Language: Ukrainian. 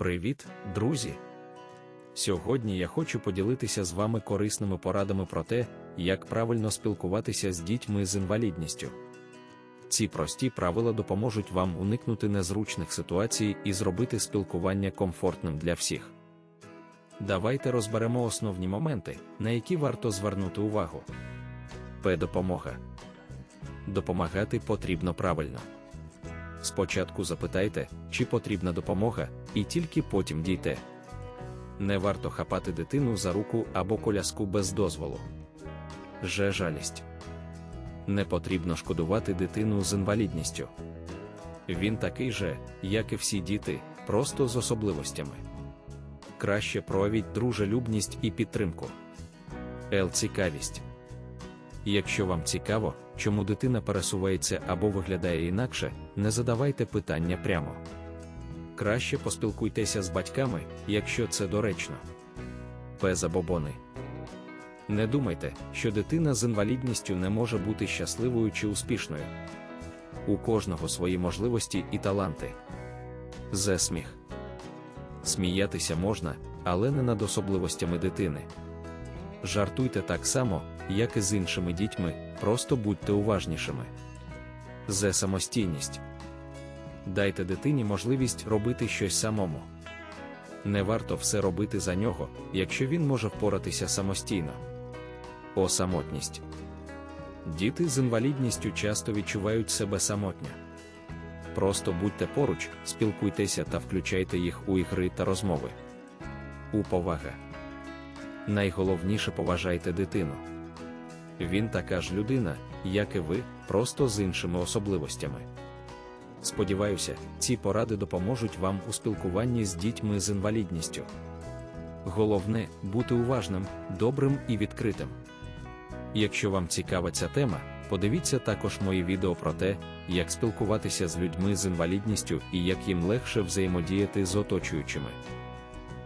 Привіт, друзі! Сьогодні я хочу поділитися з вами корисними порадами про те, як правильно спілкуватися з дітьми з інвалідністю. Ці прості правила допоможуть вам уникнути незручних ситуацій і зробити спілкування комфортним для всіх. Давайте розберемо основні моменти, на які варто звернути увагу. П. Допомога. Допомагати потрібно правильно. Спочатку запитайте, чи потрібна допомога, і тільки потім дійте. Не варто хапати дитину за руку або коляску без дозволу. Же жалість. Не потрібно шкодувати дитину з інвалідністю. Він такий же, як і всі діти, просто з особливостями. Краще проявіть дружелюбність і підтримку. Л. Цікавість. Якщо вам цікаво, чому дитина пересувається або виглядає інакше, не задавайте питання прямо. Краще поспілкуйтеся з батьками, якщо це доречно. П. Забобони. Не думайте, що дитина з інвалідністю не може бути щасливою чи успішною. У кожного свої можливості і таланти. З. Сміх. Сміятися можна, але не над особливостями дитини. Жартуйте так само, як і з іншими дітьми, просто будьте уважнішими. З. Самостійність. Дайте дитині можливість робити щось самому. Не варто все робити за нього, якщо він може впоратися самостійно. О самотність. Діти з інвалідністю часто відчувають себе самотньо. Просто будьте поруч, спілкуйтеся та включайте їх у ігри та розмови. У повага. Найголовніше поважайте дитину. Він така ж людина, як і ви, просто з іншими особливостями. Сподіваюся, ці поради допоможуть вам у спілкуванні з дітьми з інвалідністю. Головне бути уважним, добрим і відкритим. Якщо вам цікава ця тема, подивіться також мої відео про те, як спілкуватися з людьми з інвалідністю і як їм легше взаємодіяти з оточуючими.